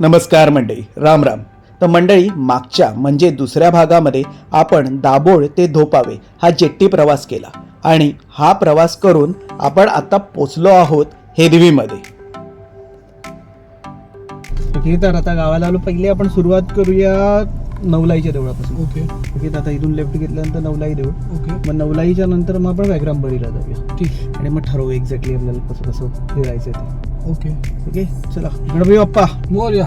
नमस्कार मंडळी राम राम. तर मंडळी मागच्या म्हणजे दुसऱ्या भागामध्ये आपण दाभोळ ते धोपावे हा जेट्टी प्रवास केला. आणि हा प्रवास करून आपण आता पोचलो आहोत हेदवीमध्ये. ओके तर आता गावाला आलो. पहिले आपण सुरुवात करूया नवलाईच्या देवळापासून. ओके. ओके तर आता इथून लेफ्ट घेतल्यानंतर नवलाई देऊळ. ओके. मग नवलाईच्या नंतर मग आपण व्याघ्रांबरीला जाऊया. ठीक. आणि मग ठरवू एक्झॅक्टली आपल्याला कसं कसं फिरायचं ते. ओके ओके चला गणपती बाप्पा मोर्या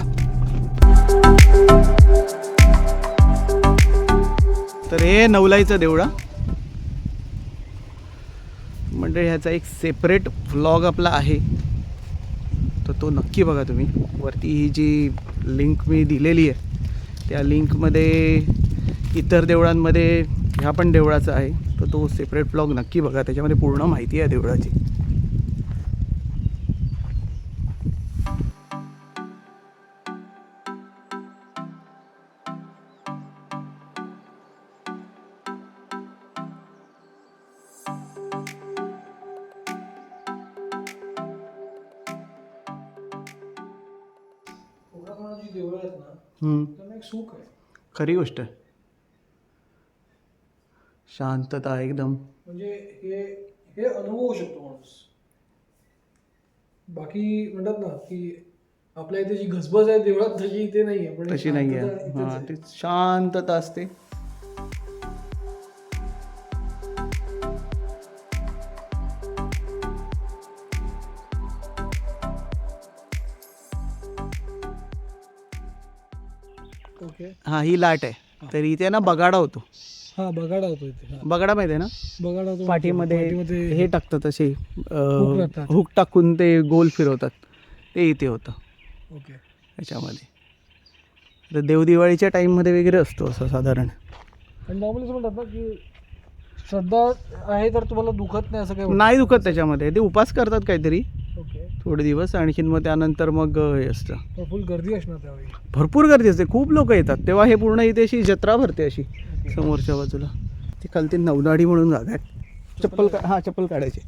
तर हे नवलाईचं देवळा म्हणजे ह्याचा एक सेपरेट व्लॉग आपला आहे. तर तो नक्की बघा तुम्ही. वरती ही जी लिंक मी दिलेली आहे त्या लिंकमध्ये इतर देवळांमध्ये ह्या पण देवळाचा आहे. तर तो सेपरेट व्लॉग नक्की बघा. त्याच्यामध्ये पूर्ण माहिती आहे देवळाची. देवळं आहेत ना हम्म, त्यांना एक सुख आहे. खरी गोष्ट आहे. शांतता एकदम. म्हणजे हे हे अनुभवू शकतो माणूस. बाकी म्हणतात ना की आपल्या इथे जी घसबस आहे देवळात तशी इथे नाही आहे पण तशी नाही आहे हां. ती शांतता असते. हा ही लाट आहे. तर इथे ना बगाडा होतो. हा बगाडा होतो इथे. बगाडा माहिती आहे ना? बगाडा होतो पाठीमध्ये हे टाकतात असे हुक टाकून ते गोल फिरवतात. ते इथे होतं. ओके. याच्यामध्ये. तर देवदिवाळीच्या टाईममध्ये वगैरे असतो असं साधारण. आणि नॉर्मली म्हणतात ना की श्रद्धा आहे तर तुम्हाला दुखत नाही असं काही नाही दुखत त्याच्यामध्ये. ते उपास करतात काहीतरी. ओके. थोडे दिवस आणखीन मग त्यानंतर मग हे असतं. फुल गर्दी असणार त्यावेळी. भरपूर गर्दी असते. खूप लोक येतात. तेव्हा हे पूर्ण इथे अशी जत्रा भरते अशी समोरच्या बाजूला. ती खालती नवदाडी म्हणून जागा आहे. चप्पल का हां चप्पल काढायची.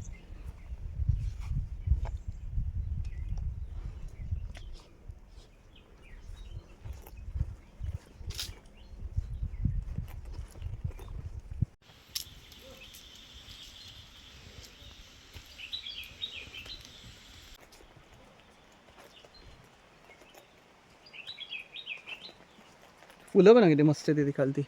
फुलं पण किती मस्त आहे तिथे खालती.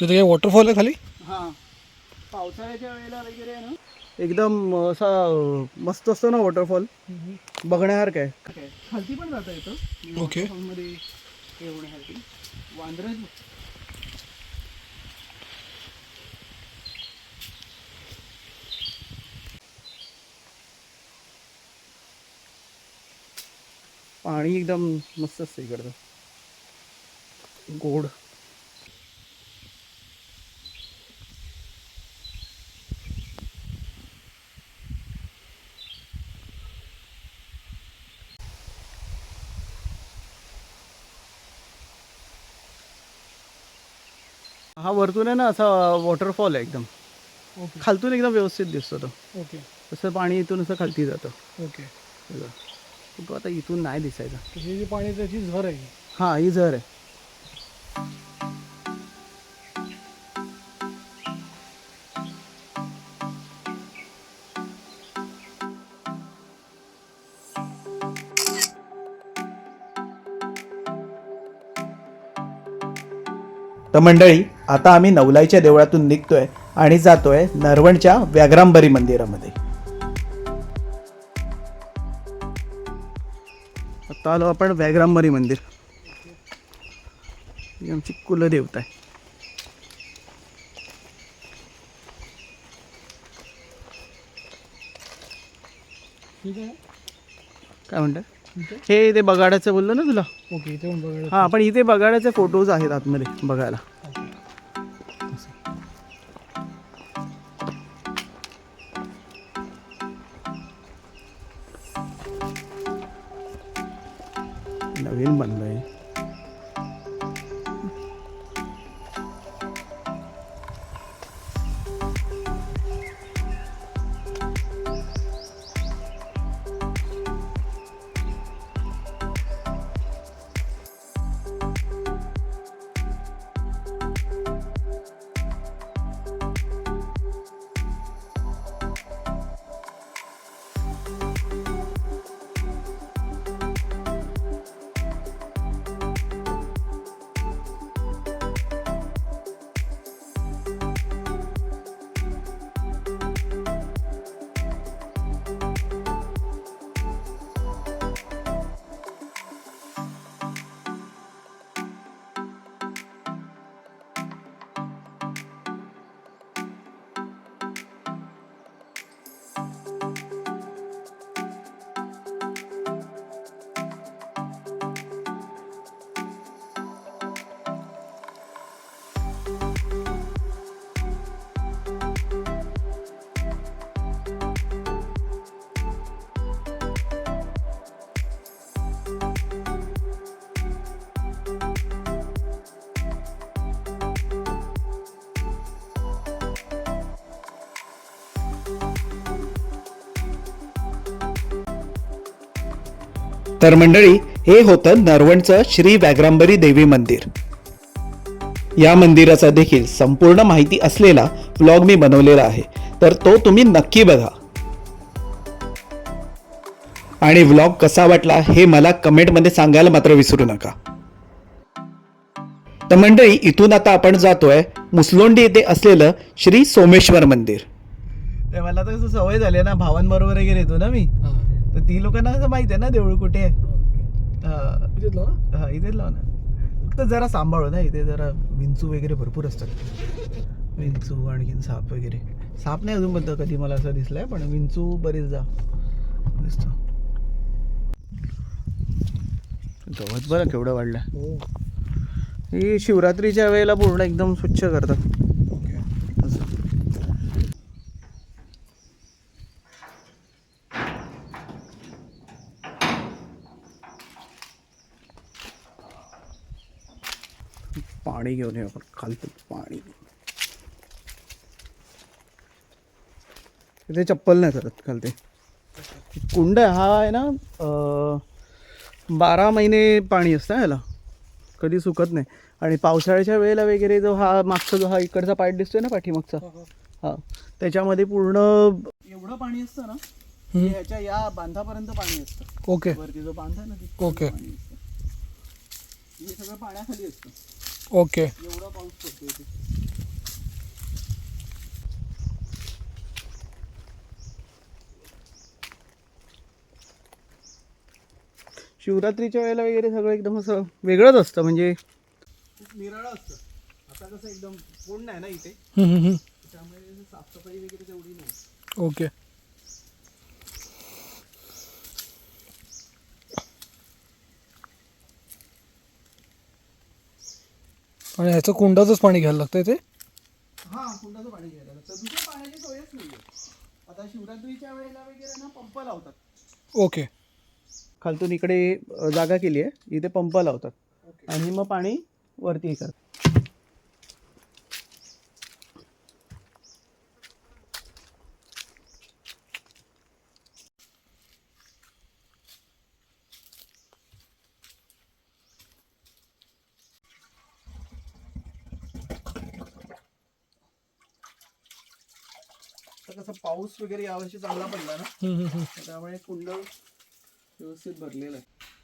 तिथे काही वॉटरफॉल आहे खाली? हां. पावसाळ्याच्या वेळेला वगैरे आहे ना? एकदम असा मस्त असतो ना वॉटरफॉल बघण्यासारखं आहे. खालती पण जाता येतं. ओके. मध्ये हे पाणी एकदम मस्त असतं इकडचं. गोड. हा वरतून आहे ना असा वॉटरफॉल आहे एकदम. खालतून एकदम व्यवस्थित दिसतो तो. ओके तसं पाणी इथून असं खालती जातं. ओके तो आता इथून नाही दिसायचा. हे जे पाणी त्याची झर आहे. हा ही झर आहे. तर मंडळी आता आम्ही नवलाईच्या देवळातून निघतोय आणि जातोय नरवणच्या व्याघ्रांबरी मंदिरामध्ये. आता आलो आपण व्याघ्रांबरी मंदिर. ही आमची कुलदेवता आहे. काय म्हणतात ठीक हे ते बगाड्याचं बोललो ना तुला? ओके इथे पण बघायला हा पण इथे बगाड्याचे फोटोज आहेत आतमध्ये बघायला. तर मंडळी हे होतं नरवणचं श्री व्याघ्रांबरी देवी मंदिर. या मंदिराचा देखील संपूर्ण माहिती असलेला व्लॉग मी बनवलेला आहे. तर तो तुम्ही नक्की बघा. आणि व्लॉग कसा वाटला हे मला कमेंटमध्ये सांगायला मात्र विसरू नका. तर मंडळी इथून आता आपण जातोय मुसलोंडी येथे असलेलं श्री सोमेश्वर मंदिर. ते मला तर सवय झाली ना भावांबरोबर वगैरे येतो ना मी. तर ती लोकांना कसं माहिती आहे ना देऊळ कुठे आहे? हा, इथेच लाव ना. हा इथेच लाव ना. फक्त जरा सांभाळू ना इथे जरा विंचू वगैरे भरपूर असतात. विंचू आणखीन साप वगैरे. साप नाही अजून बद्दल कधी मला असं दिसलंय पण विंचू बरेच जा. दिसतो. गवत बरं केवढं वाढलं. हो. ही शिवरात्रीच्या वेळेला पूर्ण एकदम स्वच्छ करतात ओके असं. पाणी घेऊन येऊ आपण. खालतं पाणी. इथे चप्पल नाही करत खालते. कुंड आहे, हा आहे ना बारा महिने पाणी असतं ना ह्याला. कधी सुकत नाही. आणि पावसाळ्याच्या वेळेला वगैरे जो हा मागचा जो हा इकडचा पार्ट दिसतोय ना पाठीमागचा हा त्याच्यामध्ये पूर्ण एवढं पाणी असतं ना की ह्याच्या या बांधापर्यंत पाणी असतं. ओके. वरती जो बांध आहे ना ओके. हे सगळं पाण्याखाली असतं. ओके. एवढा पाऊस पडतो इथे शिवरात्रीच्या वेळेला वगैरे सगळं एकदम असं वेगळंच असतं म्हणजे खूप निराळं असतं. आता कसं एकदम कोण नाही ना इथे. हम्म, हम्म, हम्म. त्यामुळे साफसफाई वगैरे तेवढी नाही. ओके. आणि ह्याचं कुंडाचंच पाणी घ्यायला लागतं ते? हा कुंडाचं पाणी घ्यायला लागतं. दुसऱ्या पाण्याची सोयच नाही आता शिवरात्रीच्या वेळेला वगैरे ना पंप लावतात. ओके. खालतून इकडे जागा केली आहे इथे पंप लावतात. आणि मग पाणी वरती हे करतात आता कसं पाऊस वगैरे यावर्षी चांगला पडला ना. त्यामुळे कुंड व्यवस्थित भरलेलं आहे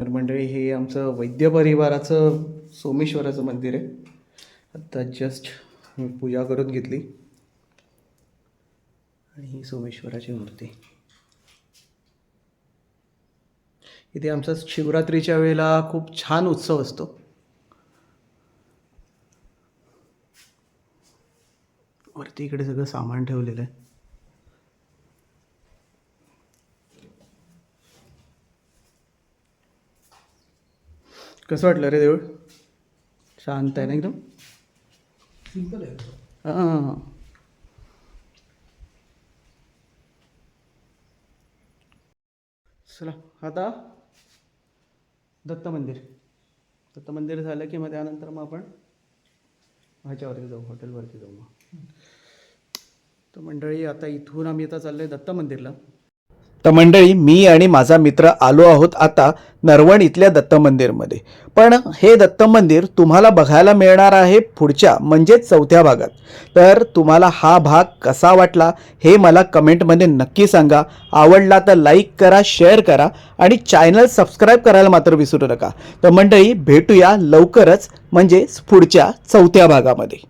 तर मंडळी हे आमचं वैद्य परिवाराचं सोमेश्वराचं मंदिर आहे. आत्ता जस्ट मी पूजा करून घेतली. आणि ही सोमेश्वराची मूर्ती. इथे आमचा शिवरात्रीच्या वेळेला खूप छान उत्सव असतो. वरती इकडे सगळं सामान ठेवलेलं आहे. कसं वाटलं रे देऊळ? शांत आहे ना एकदम? सिंपल आहे. हां चला आता दत्त मंदिर दत्त मंदिर झालं की मग त्यानंतर मग आपण ह्याच्यावरती जाऊ हॉटेलवरती जाऊ मग. तर मंडळी आता इथून आम्ही आता चाललो आहे दत्त मंदिरला तर मंडळी मी आणि माझा मित्र आलो आहोत आता नरवण इथल्या दत्त मंदिरमध्ये. पण हे दत्त मंदिर तुम्हाला बघायला मिळणार आहे पुढच्या म्हणजेच चौथ्या भागात. तर तुम्हाला हा भाग कसा वाटला हे मला कमेंटमध्ये नक्की सांगा. आवडला तर लाईक करा शेअर करा आणि चॅनल सबस्क्राईब करायला मात्र विसरू नका. तर मंडळी भेटूया लवकरच म्हणजेच पुढच्या चौथ्या भागामध्ये.